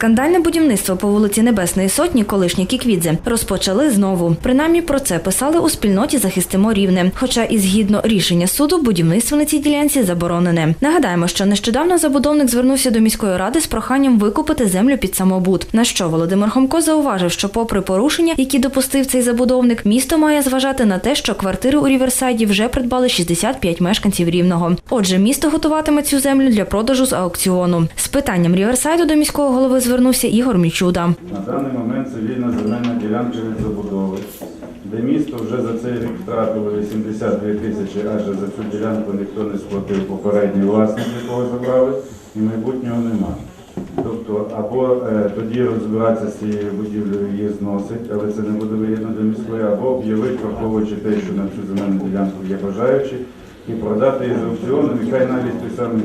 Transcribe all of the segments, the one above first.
Скандальне будівництво по вулиці Небесної Сотні, колишній Кіквідзе, розпочали знову. Принаймні про це писали у спільноті Захистимо Рівне. Хоча і згідно рішення суду, будівництво на цій ділянці заборонене. Нагадаємо, що нещодавно забудовник звернувся до міської ради з проханням викупити землю під самобут. На що Володимир Хомко зауважив, що, попри порушення, які допустив цей забудовник, місто має зважати на те, що квартири у Ріверсайді вже придбали 65 мешканців рівного. Отже, місто готуватиме цю землю для продажу з аукціону. З питанням Ріверсайду до міського голови звернувся Ігор Мічуда. На даний момент це вільна земельна ділянка від забудови, де місто вже за цей рік втратило 82 тисячі, адже за цю ділянку ніхто не сплатив попередній власник, якого забрали, і майбутнього нема. Тобто, або е, тоді розбиратися з цією будівлею, її зносить, але це не буде вигідно для міської, або об'явити, враховуючи те, що на цю земельну ділянку є бажаючі, і продати її з аукціону, нехай навіть той самий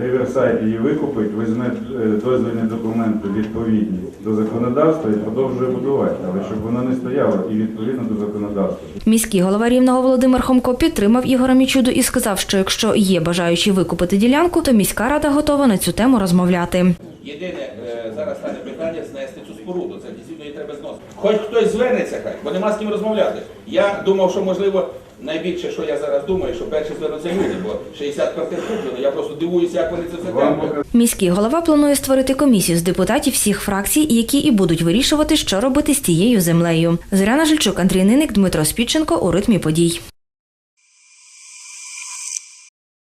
Реверсайт її викупить, візьме е, дозвільні документи відповідні до законодавства і продовжує будувати, але щоб вона не стояла і відповідно до законодавства. Міський голова рівного Володимир Хомко підтримав Ігора Мічуду і сказав, що якщо є бажаючі викупити ділянку, то міська рада готова на цю тему розмовляти. Єдине, е, зараз стане питання знести цю споруду. Це дійсно її треба зносити. Хоч хтось звернеться, хай, бо нема з ким розмовляти. Я думав, що можливо найбільше, що я зараз думаю, що перші звернуться люди, бо 60 квартир куплено. Я просто дивуюся, як вони це все терплять. Міський голова планує створити комісію з депутатів всіх фракцій, які і будуть вирішувати, що робити з цією землею. Зоряна Жильчук, Андрій Ниник, Дмитро Спідченко у ритмі подій.